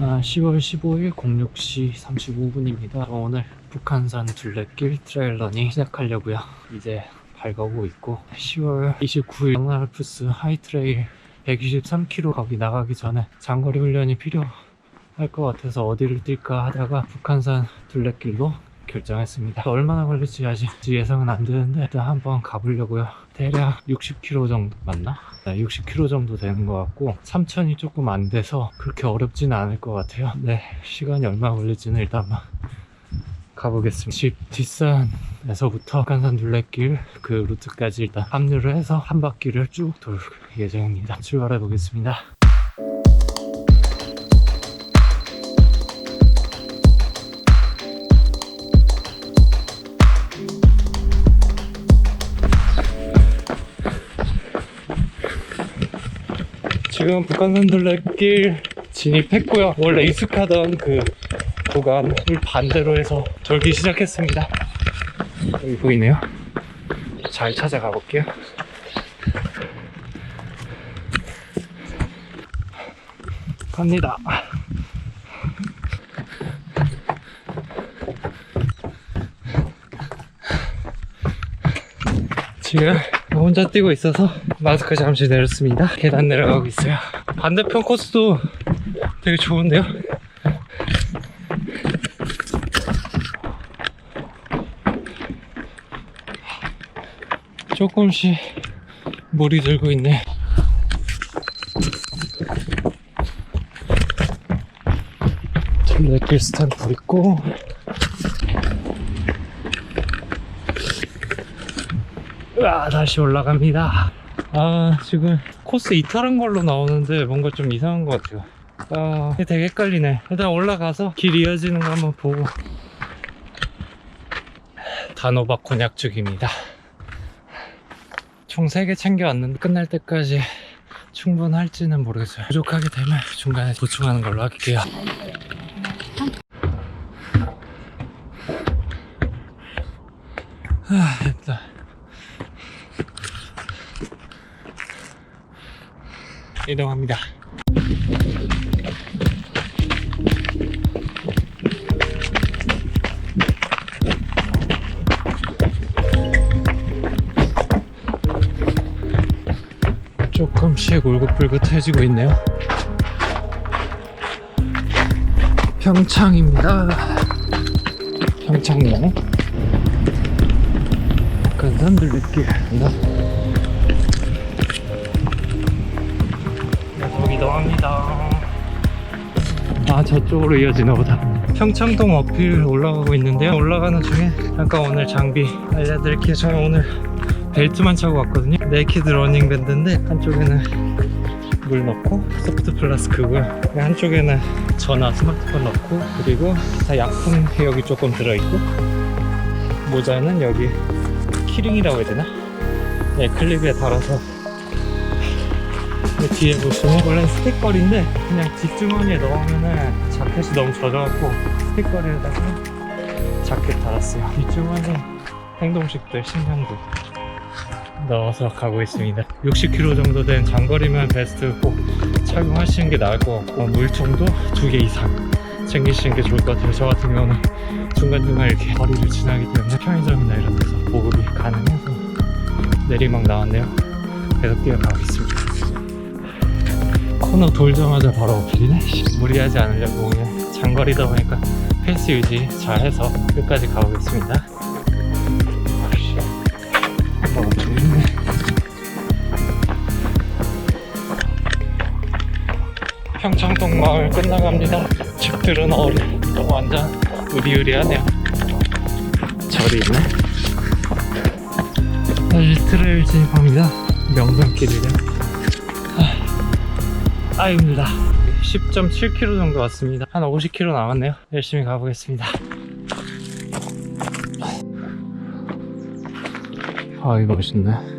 아, 10월 15일 06시 35분입니다. 오늘 북한산 둘레길 트레일 러닝 시작하려고요. 이제 밝아오고 있고 10월 29일 영날알프스 하이트레일 123km 거기 나가기 전에 장거리 훈련이 필요할 것 같아서 어디를 뛸까 하다가 북한산 둘레길로 결정했습니다. 얼마나 걸릴지 아직 예상은 안 되는데 일단 한번 가보려고요. 대략 60km 정도 맞나? 네, 60km 정도 되는 것 같고 3천이 조금 안 돼서 그렇게 어렵지는 않을 것 같아요. 네, 시간이 얼마 걸릴지는 일단 가보겠습니다. 집 뒷산에서부터 북한산 둘레길 그 루트까지 일단 합류를 해서 한 바퀴를 쭉 돌 예정입니다. 출발해 보겠습니다. 지금 북한산 둘레길 진입했고요. 원래 익숙하던 그 구간을 반대로 해서 돌기 시작했습니다. 여기 보이네요. 잘 찾아가 볼게요. 갑니다. 지금 혼자 뛰고 있어서 마스크 잠시 내렸습니다. 계단 내려가고 있어요. 반대편 코스도 되게 좋은데요? 조금씩 물이 들고 있네. 둘레길 스탬프 있고 으아, 다시 올라갑니다. 아, 지금 코스 이탈한 걸로 나오는데 뭔가 좀 이상한 것 같아요. 아, 되게 헷갈리네. 일단 올라가서 길 이어지는 거 한번 보고. 단호박 곤약 중입니다. 총 3개 챙겨왔는데 끝날 때까지 충분할지는 모르겠어요. 부족하게 되면 중간에 보충하는 걸로 할게요. 아, 됐다. 이동합니다. 조금씩 울긋불긋해지고 있네요. 평창입니다. 평창로. 간산 들릴게 아 저쪽으로 이어지나 보다. 평창동 어필 올라가고 있는데요. 올라가는 중에 잠깐 오늘 장비 알려드릴게요. 저는 오늘 벨트만 차고 왔거든요. 네이키드 러닝 밴드인데 한쪽에는 물 넣고 소프트 플라스크고요. 한쪽에는 전화 스마트폰 넣고 그리고 다 약품 여기 조금 들어있고 모자는 여기 키링이라고 해야 되나? 네 클립에 달아서 뒤에 보시면 원래 스틱걸인데 그냥 뒷주머니에 넣으면은 자켓이 너무 젖어갖고 스틱걸에다가 자켓 달았어요. 뒷주머니 행동식들 신경도 넣어서 가고 있습니다. 60km 정도 된 장거리면 베스트 꼭 착용하시는 게 나을 것 같고 물총도 두 개 이상 챙기시는 게 좋을 것 같아요. 저 같은 경우는 중간중간 이렇게 거리를 지나기 때문에 편의점이나 이런 데서 보급이 가능해서 내리막 나왔네요. 계속 뛰어가고 있습니다 코너 돌자마자 바로 어필이네. 무리하지 않으려고 그냥 장거리다 보니까 페이스 유지 잘 해서 끝까지 가보겠습니다. 힘네 평창동 마을 끝나갑니다. 집들은 어리 완전 으리으리하네요. 절이 있네. 다시 트레일 진입합니다. 명산길이래 아 힘들다. 10.7km 정도 왔습니다. 한 50km 남았네요. 열심히 가보겠습니다. 아 이거 멋있네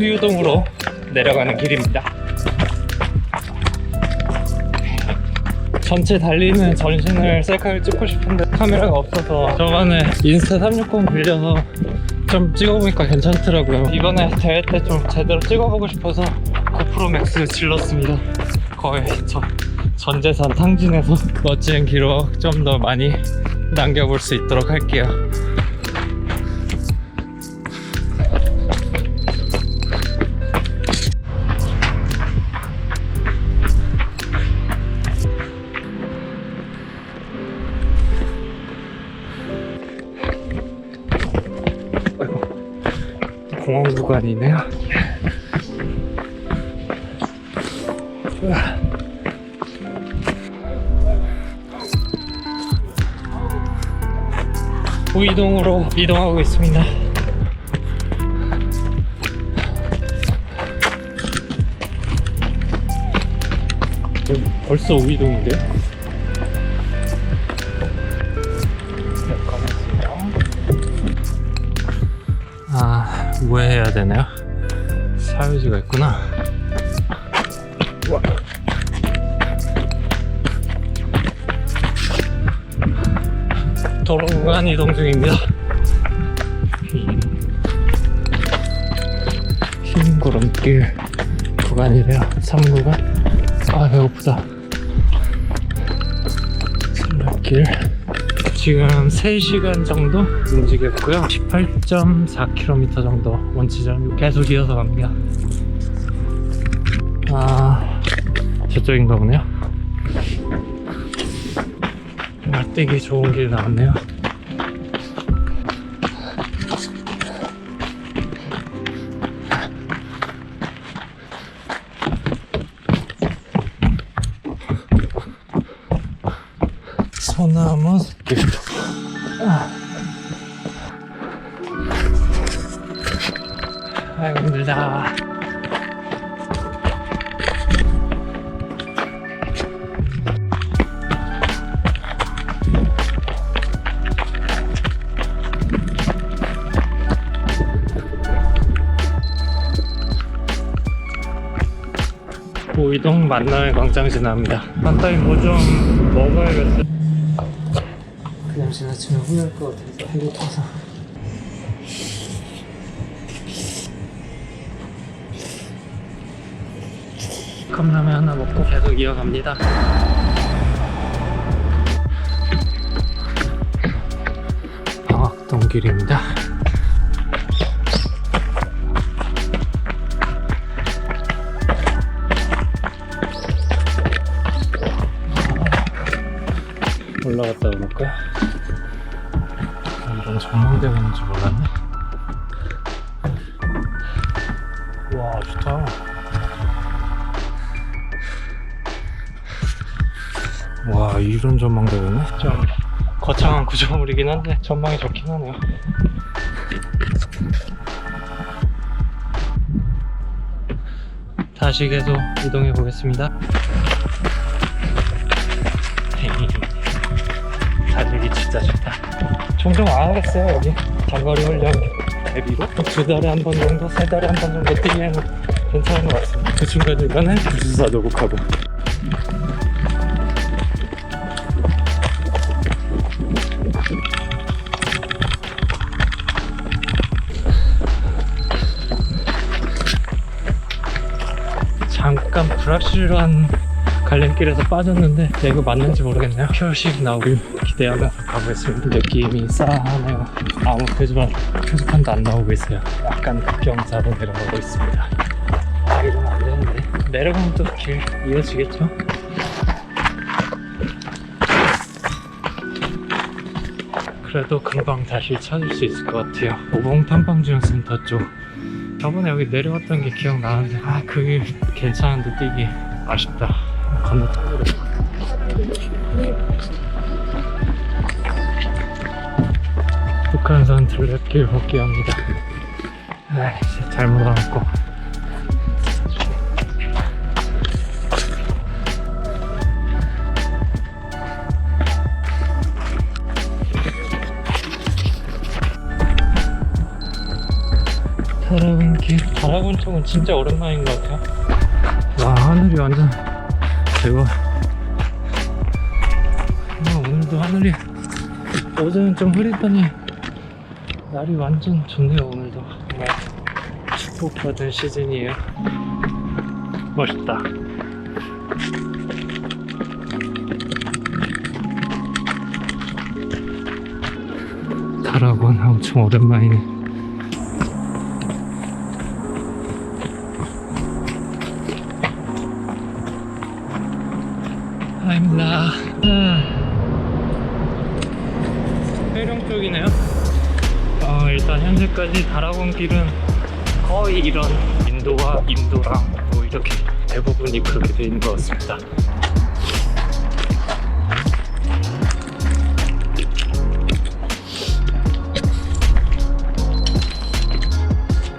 수유동으로 내려가는 길입니다. 전체 달리는 전신을 셀카를 찍고 싶은데 카메라가 없어서 저번에 인스타 360 빌려서 좀 찍어보니까 괜찮더라고요. 이번에 대회 때 좀 제대로 찍어보고 싶어서 고프로 맥스 질렀습니다. 거의 저, 전 재산 탕진해서 멋진 기록 좀 더 많이 남겨볼 수 있도록 할게요. 으아. 우이동으로 이동하고 있습니다. 벌써 우이동인데? 아, 우회해야 되네요. 사유지가 있구나. 우와. 도로 구간 이동 중입니다. 흰 구름길 구간이래요. 3구간. 아, 배고프다. 순례길. 지금 3시간 정도 움직였고요. 18.4km 정도 원치점 계속 이어서 갑니다. 아, 저쪽인가 보네요. 날뛰기 좋은 길 나왔네요. 보이동 만남의 광장 지나갑니다. 간단히 뭐 좀 먹어야겠어요. 그냥 지나치면 후회할 것 같아서 배고파서. 컵라면 하나 먹고 계속 이어갑니다. 방학동 길입니다. 볼까요? 아, 이런 전망대가 있는지 몰랐네. 와, 좋다. 와, 이런 전망대가 있네. 좀 거창한 구조물이긴 한데 전망이 좋긴 하네요. 다시 계속 이동해 보겠습니다. 종종 와야겠어요 여기 장거리 훈련 대비로 두 달에 한 번 정도, 세 달에 한 번 정도 뛰면 괜찮은 것 같습니다. 그 중간 중간에 주사 녹음하고. 잠깐 불확실한 갈림길에서 빠졌는데 네, 이거 맞는지 모르겠네요. 표식 나오길 기대하면서 가보겠습니다. 느낌이 싸하네요. 아무 표지판, 표지판도 안 나오고 있어요. 약간 급경사로 내려가고 있습니다. 아 이러면 안 되는데 내려가면 또 길 이어지겠죠? 그래도 금방 다시 찾을 수 있을 것 같아요. 오봉 탐방지원센터 쪽. 저번에 여기 내려왔던 게 기억나는데 아 그게 괜찮은데 뛰기 아쉽다. 건너뛰기 북한산 둘레길 복귀합니다. 아이씨 잘못 와갖고. 다라군 길 다라군 쪽은 진짜 오랜만인 것 같아요. 와 하늘이 완전 대박. 아, 오늘도 하늘이 어제는 좀 흐리더니 날이 완전 좋네요 오늘도. 정말 축복받은 시즌이에요. 멋있다. 다라곤 엄청 오랜만이네 길은 거의 이런 인도와 인도랑 뭐 이렇게 대부분이 그렇게 되어 있는 것 같습니다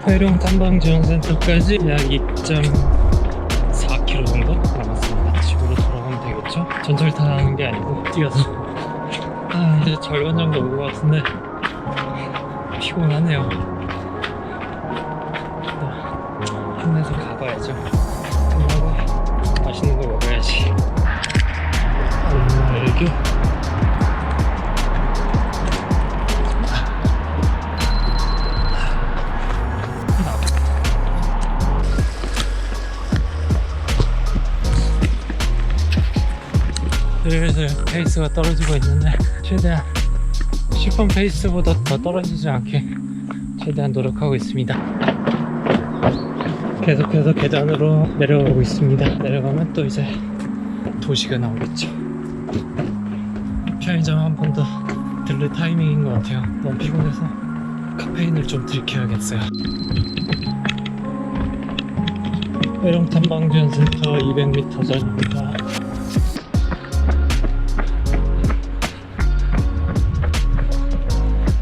회룡 탐방 지원센터까지 약 2.4km 정도 남았습니다. 집으로 돌아가면 되겠죠? 전철 타는 게 아니고 뛰어서. 아, 이제 절반 정도 온 것 같은데 피곤하네요. 힘내서 가봐야죠. 끝나고 맛있는 거 먹어야지. 애교. 슬슬 페이스가 떨어지고 있는데 최대한 10분 페이스보다 더 떨어지지 않게 최대한 노력하고 있습니다 계속해서 계단으로 내려가고 있습니다. 내려가면 또 이제 도시가 나오겠죠. 편의점 한 번 더 들릴 타이밍인 것 같아요. 너무 피곤해서 카페인을 좀 들이켜야겠어요. 외령탐방지원센터 200m 전입니다.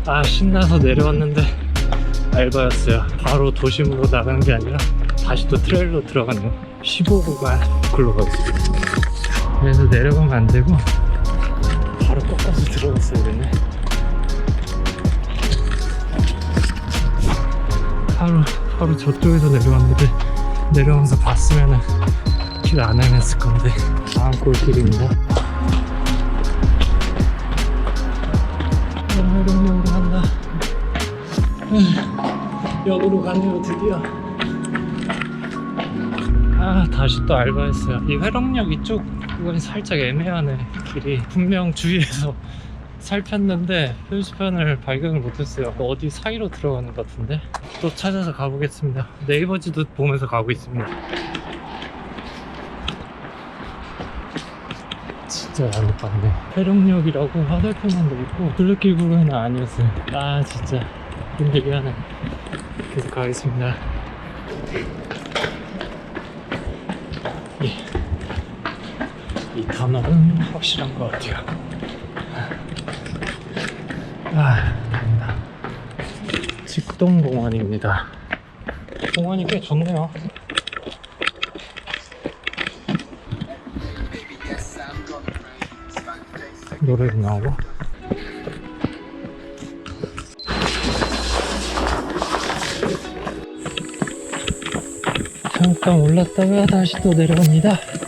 아 신나서 내려왔는데 알바였어요. 바로 도심으로 나가는 게 아니라 다시 또 트레일로 들어가네요 15구간 글로 가고 있습니다. 그래서 내려가면 안 되고. 바로 꺾어서 들어갔어야 되네. 바로 바로 저쪽에서 내려왔는데 내려가면서 봤으면은 길안 헤맸을 건데. 다음 골길입니다. 회룡역으로 간다. 역으로 가네요 드디어. 아 다시 또 알바했어요. 이 회룡역 이쪽 부분이 살짝 애매하네 길이. 분명 주위에서 살폈는데 표지판을 발견을 못했어요. 어디 사이로 들어가는 것 같은데 또 찾아서 가보겠습니다. 네이버 지도 보면서 가고 있습니다. 진짜 잘못 봤네. 회룡역이라고 화살표만 돼 있고 둘레길 구간은 아니었어요. 아 진짜 힘들게 하네. 계속 가겠습니다. 이 터널은 확실한 것 같아요. 아, 됩니다. 직동공원입니다. 공원이 꽤 좋네요. 노래도 나오고 잠깐 올랐다가 다시 또 내려갑니다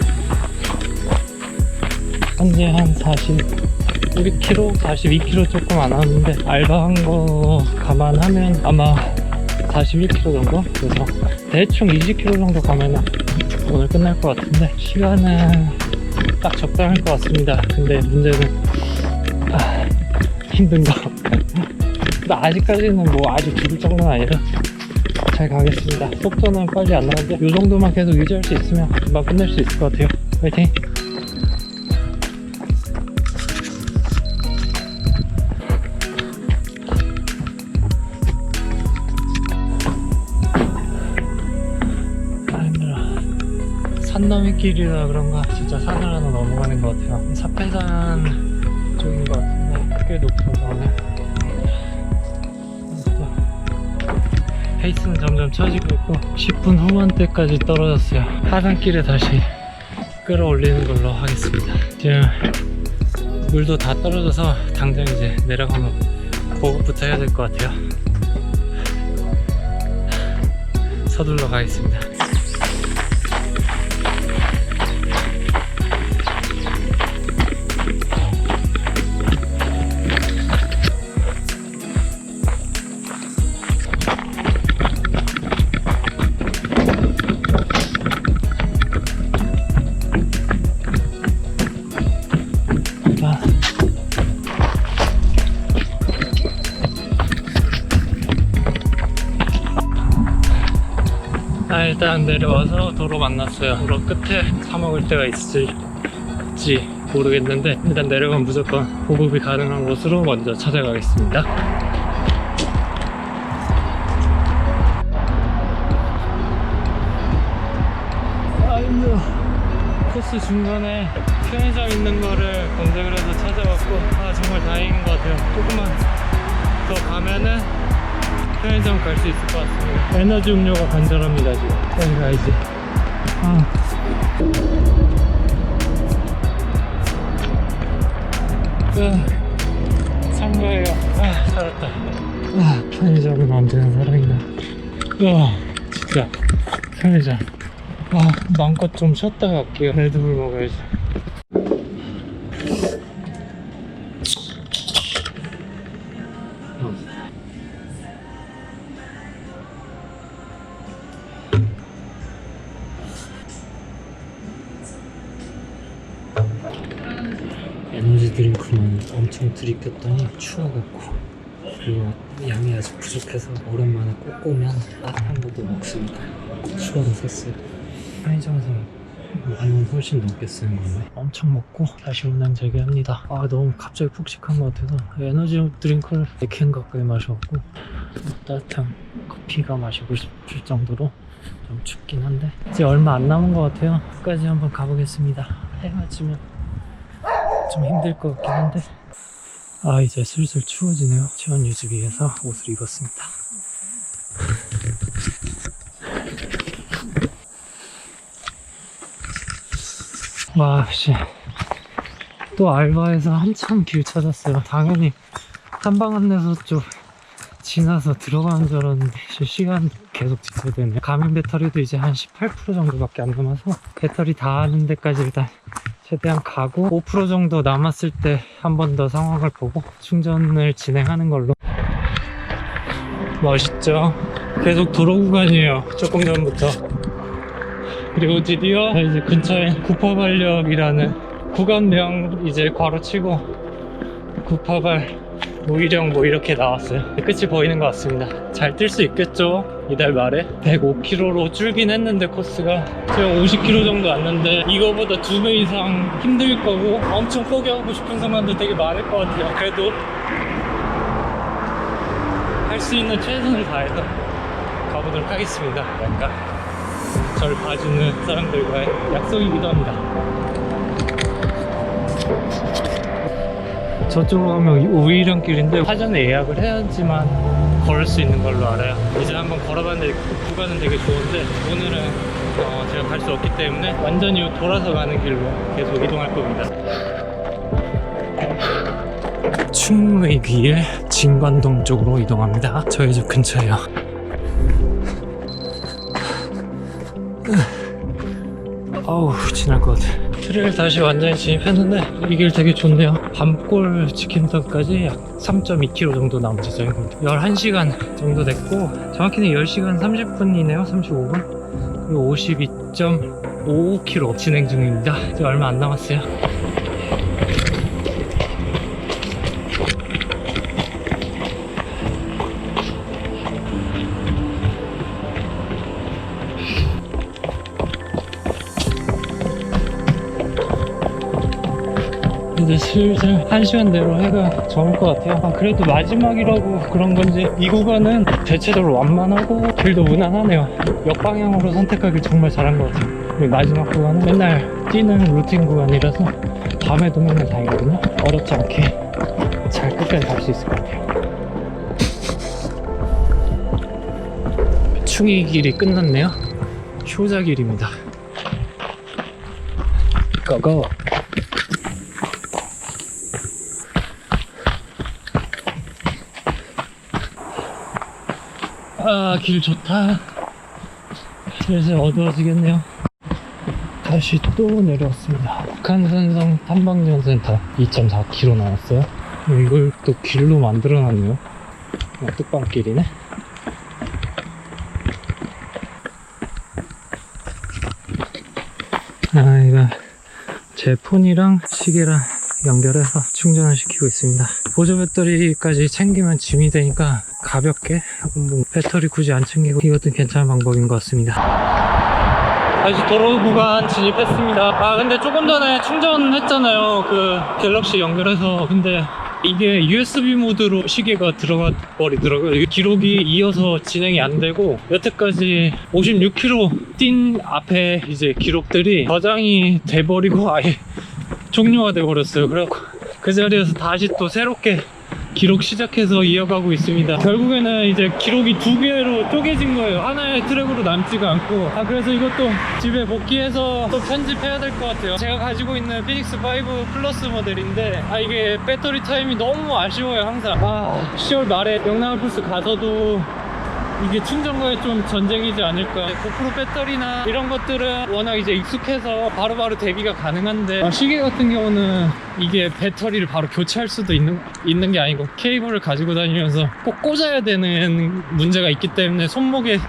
현재 한 41km, 42km 조금 안 왔는데 알바한 거 감안하면 아마 41km 정도? 그래서 대충 20km 정도 가면 오늘 끝날 것 같은데 시간은 딱 적당할 것 같습니다. 근데 문제는 아, 힘든 거. 근데 아직까지는 뭐 아주 죽을 정도는 아니라 잘 가겠습니다. 속도는 빨리 안 나는데 이 정도만 계속 유지할 수 있으면 금방 끝낼 수 있을 것 같아요. 화이팅! 산 넘이 길이라 그런가 진짜 산을 하나 넘어가는 것 같아요. 사패산 쪽인 것 같은데 꽤 높아서 페이스는 점점 처지고 있고 10분 후반대까지 떨어졌어요. 하산길에 다시 끌어올리는 걸로 하겠습니다. 지금 물도 다 떨어져서 당장 이제 내려가면 보급부터 해야 될 것 같아요. 서둘러 가겠습니다. 일단 내려와서 도로 만났어요. 도로 끝에 사 먹을 데가 있을지 모르겠는데 일단 내려가면 무조건 보급이 가능한 곳으로 먼저 찾아가겠습니다. 아이고 코스 중간에 편의점 있는 거를 검색을 해서 찾아왔고 아 정말 다행인 것 같아요. 조금만 더 가면은 편의점 갈 수 있을 것 같습니다. 에너지 음료가 간절합니다 지금. 빨리 가야지. 아. 으, 참가해요. 아 살았다. 아 편의점은 언제나 살아있나. 와 진짜 편의점. 아 마음껏 좀 쉬었다 갈게요. 레드불 먹어야지. 엄청 들이켰더니 추워갖고 그리고 양이 아직 부족해서 오랜만에 꼭 오면 따뜻한 것도 먹습니다. 추가로 샀어요. 편의점에서 만원 훨씬 넘게 쓰는 건데 엄청 먹고 다시 운행 재개합니다. 아 너무 갑자기 푹식한 것 같아서 에너지 드링크를 4캔 가까이 마셔갖고 따뜻한 커피가 마시고 싶을 정도로 좀 춥긴 한데 이제 얼마 안 남은 것 같아요. 끝까지 한번 가보겠습니다. 해가 지면 좀 힘들 것 같긴 한데 아 이제 슬슬 추워지네요. 체온 유지 위해서 옷을 입었습니다. 와씨. 또 알바에서 한참 길 찾았어요. 당연히 한방 안내서 좀 지나서 들어가는 줄 알았는데 실시간 계속 되네 가면 배터리도 이제 한 18% 정도밖에 안 남아서 배터리 다 하는 데까지 일단 최대한 가고 5% 정도 남았을 때 한 번 더 상황을 보고 충전을 진행하는 걸로. 멋있죠? 계속 도로 구간이에요 조금 전부터. 그리고 드디어 이제 근처에 구파발역이라는 구간명 이제 괄호 치고 구파발 우이령 뭐 이렇게 나왔어요. 끝이 보이는 것 같습니다. 잘 뛸 수 있겠죠? 이달 말에 105km로 줄긴 했는데 코스가 제가 50km 정도 왔는데 이거보다 두 배 이상 힘들 거고 엄청 포기하고 싶은 사람도 되게 많을 것 같아요. 그래도 할 수 있는 최선을 다해서 가보도록 하겠습니다. 약간 저를 봐주는 사람들과의 약속이기도 합니다 저쪽으로 가면 우이령길인데 사전에 예약을 해야지만 걸을 수 있는 걸로 알아요. 이제 한번 걸어봤는데 구간은 되게 좋은데 오늘은 어, 제가 갈 수 없기 때문에 완전히 돌아서 가는 길로 계속 이동할 겁니다. 충무의 귀에 진관동 쪽으로 이동합니다. 저희 집 근처에요. 어우 지날 것 같아. 트레일 다시 완전히 진입했는데 이 길 되게 좋네요. 밤골 치킨턴까지 약 3.2km 정도 남은 지점입니다. 11시간 정도 됐고 정확히는 10시간 30분이네요. 35분. 그리고 52.55km 진행 중입니다. 이제 얼마 안 남았어요. 슬슬 한 시간대로 해가 저물 것 같아요. 아, 그래도 마지막이라고 그런 건지 이 구간은 대체적으로 완만하고 길도 무난하네요. 역방향으로 선택하길 정말 잘한 것 같아요. 마지막 구간은 맨날 뛰는 루틴 구간이라서 밤에도 맨날 다니거든요. 어렵지 않게 잘 끝까지 갈 수 있을 것 같아요. 충이 길이 끝났네요. 효자 길입니다. 고고! 아, 길 좋다. 슬슬 어두워지겠네요. 다시 또 내려왔습니다. 북한산성 탐방전센터 2.4km 나왔어요. 이걸 또 길로 만들어놨네요. 어, 뚝방길이네. 아, 이거 제 폰이랑 시계랑 연결해서 충전을 시키고 있습니다. 보조 배터리까지 챙기면 짐이 되니까 가볍게 뭐 배터리 굳이 안 챙기고 이것도 괜찮은 방법인 것 같습니다. 다시 도로 구간 진입했습니다. 아 근데 조금 전에 충전했잖아요. 그 갤럭시 연결해서 근데 이게 USB 모드로 시계가 들어가 버리더라고요. 기록이 이어서 진행이 안 되고 여태까지 56km 뛴 앞에 이제 기록들이 저장이 돼버리고 아예 종료가 돼버렸어요. 그래갖고 그 자리에서 다시 또 새롭게 기록 시작해서 이어가고 있습니다. 결국에는 이제 기록이 두 개로 쪼개진 거예요. 하나의 트랙으로 남지가 않고. 아, 그래서 이것도 집에 복귀해서 또 편집해야 될 것 같아요. 제가 가지고 있는 피닉스 5 플러스 모델인데, 아, 이게 배터리 타임이 너무 아쉬워요, 항상. 아, 10월 말에 영남플스 가서도 이게 충전거에 좀 전쟁이지 않을까. 고프로 배터리나 이런 것들은 워낙 이제 익숙해서 바로바로 대비가 가능한데 아, 시계 같은 경우는 이게 배터리를 바로 교체할 수도 있는, 있는 게 아니고 케이블을 가지고 다니면서 꼭 꽂아야 되는 문제가 있기 때문에 손목에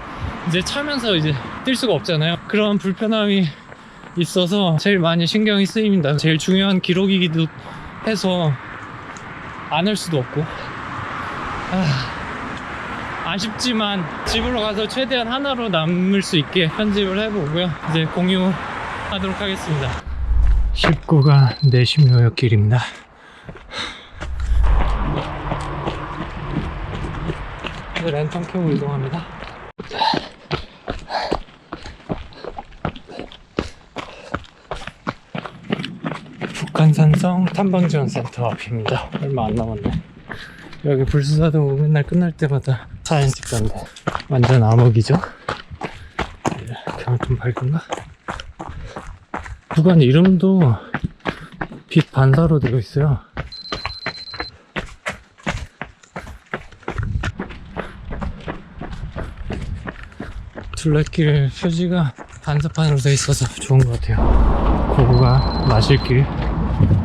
이제 차면서 이제 뛸 수가 없잖아요. 그런 불편함이 있어서 제일 많이 신경이 쓰입니다. 제일 중요한 기록이기도 해서 안 할 수도 없고. 아... 아쉽지만 집으로 가서 최대한 하나로 남을 수 있게 편집을 해보고요. 이제 공유하도록 하겠습니다. 19가 내심요역 길입니다. 이제 랜턴 켜고 이동합니다. 북한산성 탐방지원센터 앞입니다. 얼마 안 남았네. 여기 불수사도 맨날 끝날 때마다 사진 찍던데 완전 암흑이죠? 그냥 좀 밝은가? 구간 이름도 빛 반사로 되어 있어요. 둘레길 표지가 반사판으로 되어 있어서 좋은 것 같아요. 고구가 마실길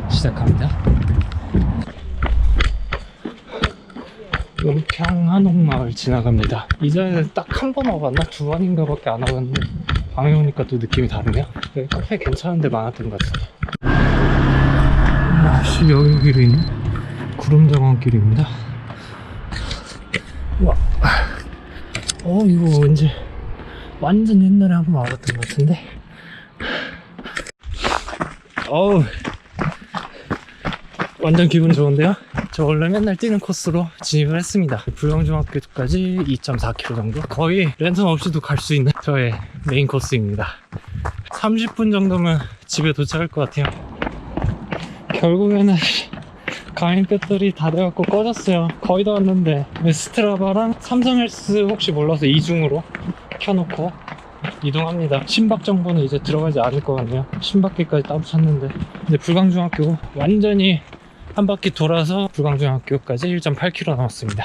시작합니다 은평 한옥마을 지나갑니다. 이전에 딱 한 번 와봤나? 두 번인가 밖에 안 와봤는데 밤에 오니까 또 느낌이 다르네요. 여기 카페 괜찮은 데 많았던 것 같은데. 아씨 여기 길이 있네. 구름정원길입니다. 와. 어 이거 왠지 완전 옛날에 한번 와봤던 것 같은데. 어우 완전 기분 좋은데요? 저 원래 맨날 뛰는 코스로 진입을 했습니다. 불광중학교까지 2.4km 정도? 거의 랜턴 없이도 갈 수 있는 저의 메인 코스입니다. 30분 정도면 집에 도착할 것 같아요. 결국에는 가인 배터리 다 돼갖고 꺼졌어요. 거의 다 왔는데 스트라바랑 삼성 헬스 혹시 몰라서 이중으로 켜놓고 이동합니다. 신박 정보는 이제 들어가지 않을 것 같네요. 신박길까지 따로 찼는데 이제 불광중학교 완전히 한 바퀴 돌아서 불광중학교까지 1.8km 남았습니다.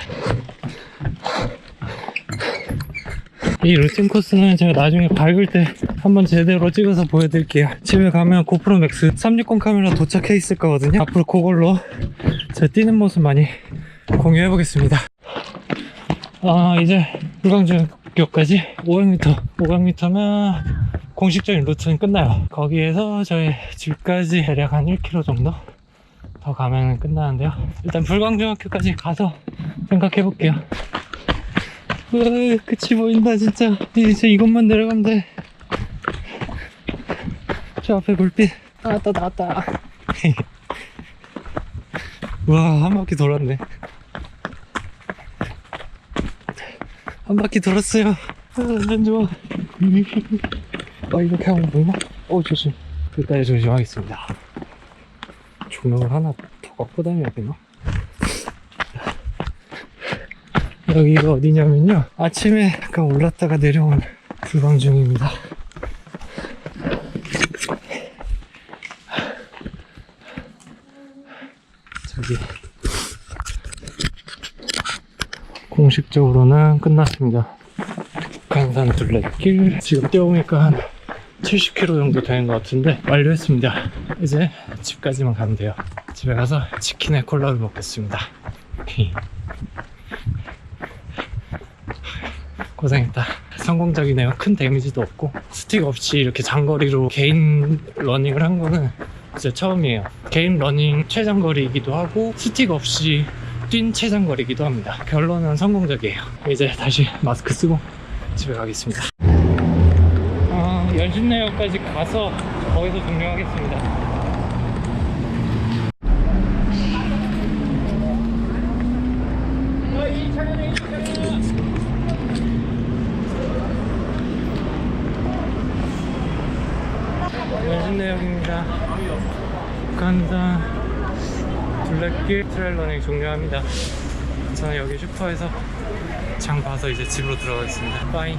이 루틴 코스는 제가 나중에 밝을 때 한번 제대로 찍어서 보여드릴게요. 집에 가면 고프로 맥스 360 카메라 도착해 있을 거거든요. 앞으로 그걸로 제 뛰는 모습 많이 공유해 보겠습니다. 아 이제 불광중학교까지 500m 500m면 공식적인 루트는 끝나요. 거기에서 저희 집까지 대략 한 1km 정도 더 가면 끝나는데요. 일단 불광중학교까지 가서 생각해 볼게요. 으, 끝이 보인다 진짜. 이제 이것만 내려가면 돼. 저 앞에 불빛 나왔다 나왔다. 와한 바퀴 돌았네. 한 바퀴 돌았어요. 아, 난 좋아. 아 이렇게 하면 보이나? 어 조심. 그까지 조심하겠습니다. 조명을 하나 더 갖고 다녀야 되나? 여기가 어디냐면요. 아침에 약간 올랐다가 내려온 불광 중입니다. 저기 공식적으로는 끝났습니다. 북한산 둘레길 지금 뛰어보니까 한 70km 정도 되는 것 같은데 완료했습니다. 이제 집까지만 가면 돼요. 집에 가서 치킨에 콜라를 먹겠습니다. 고생했다. 성공적이네요. 큰 데미지도 없고 스틱 없이 이렇게 장거리로 개인 러닝을 한 거는 진짜 처음이에요. 개인 러닝 최장거리이기도 하고 스틱 없이 뛴 최장거리이기도 합니다. 결론은 성공적이에요. 이제 다시 마스크 쓰고 집에 가겠습니다. 어, 연신내역까지 가서 거기서 종료하겠습니다. 길 트레일러닝 종료합니다. 저는 여기 슈퍼에서 장 봐서 이제 집으로 들어가겠습니다. 빠이.